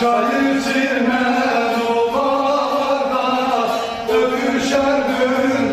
Çayır çimen ovalarda öpüşer dönür